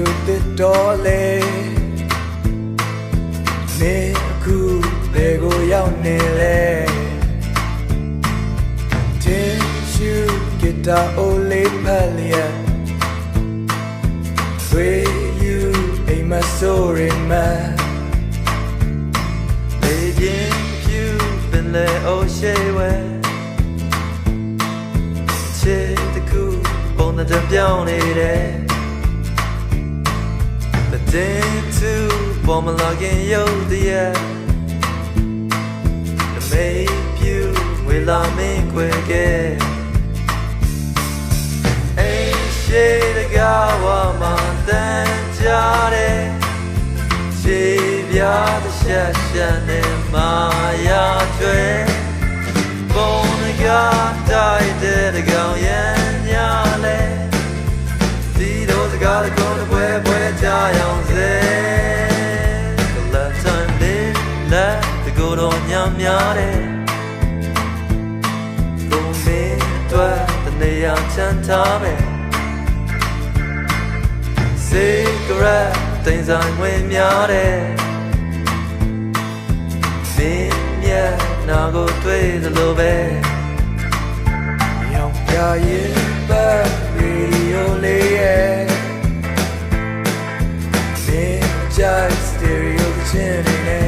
ချိုသစ်တော်လေနေအခုဘယ်ကိုရောက်နေလဲတင်းရှူဂီတာအိုလေးဖက်လျက် Pray you a my sorry man လေရင်ဖြူပင်လေအိုရှိဝဲချစ်တကူပုံတဲ့ပြောင်းနေတယ် ပြောင်းနေတယ် The day to bomb login yo the yeah The make you will I make quick Hey shade the gawa man dan jare She bia the sha sha ne ma ya twe Bon များတယ်ဘုံမင်းအတွက်တနေရာချမ်းသာမယ်စေကရက်တင်ဆိုင်ဝင်များတယ်မင်းမြတ်နာကိုတွေ့သလိုပဲရောင်ပြရဲ့ဘက်ရေဒီယိုလေးရဲ့မင်းကြိုက်စတေရီယိုချင်းနေ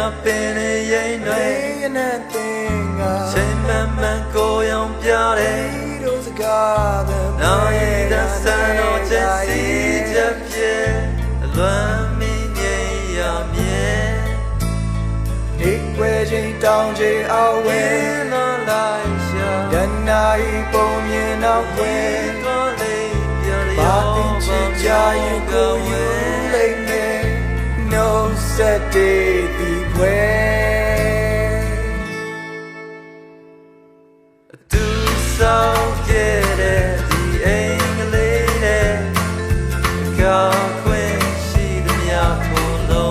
Daily up in a yin တွေရနဲ့တင်ကချိန်မှန်မှန်ကိုရောင်ပြတယ်တို့စကားတဲ့နောက်ရတဲ့ဆန်တော်ချက်စီချက်ပြေအလွမ်းမင်းငိမ့်ရမြဲဒီွယ်ချင်းတောင်းချေအောင်ဝင်လာလိုက်ရှာဒနာဤပုံမြင်တော့ွယ်တော်လေးပြရဘာတင်ချင်ကြရင်ကိုယူလိမ့်မယ် no set day the way do so get it the english ka queen she the mya ko lo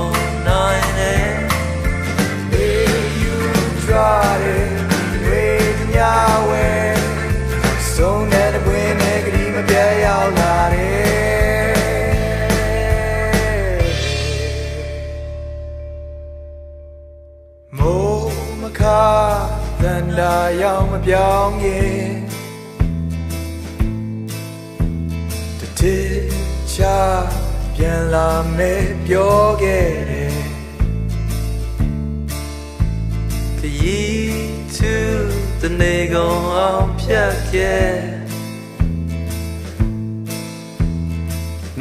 nine hey you try it with nya we so net when negative မပြတ်ရောက်လာ မိုးမခါတန်တာရောက်မပြောင်းရင်တတိချပြန်လာမယ်ပြောခဲ့တယ်ခရီးသူတနေကုန်အောင်ဖြတ်ခဲ့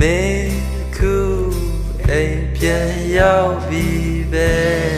မင်းခုအိမ်ပြန်ရောက်ပြီပဲ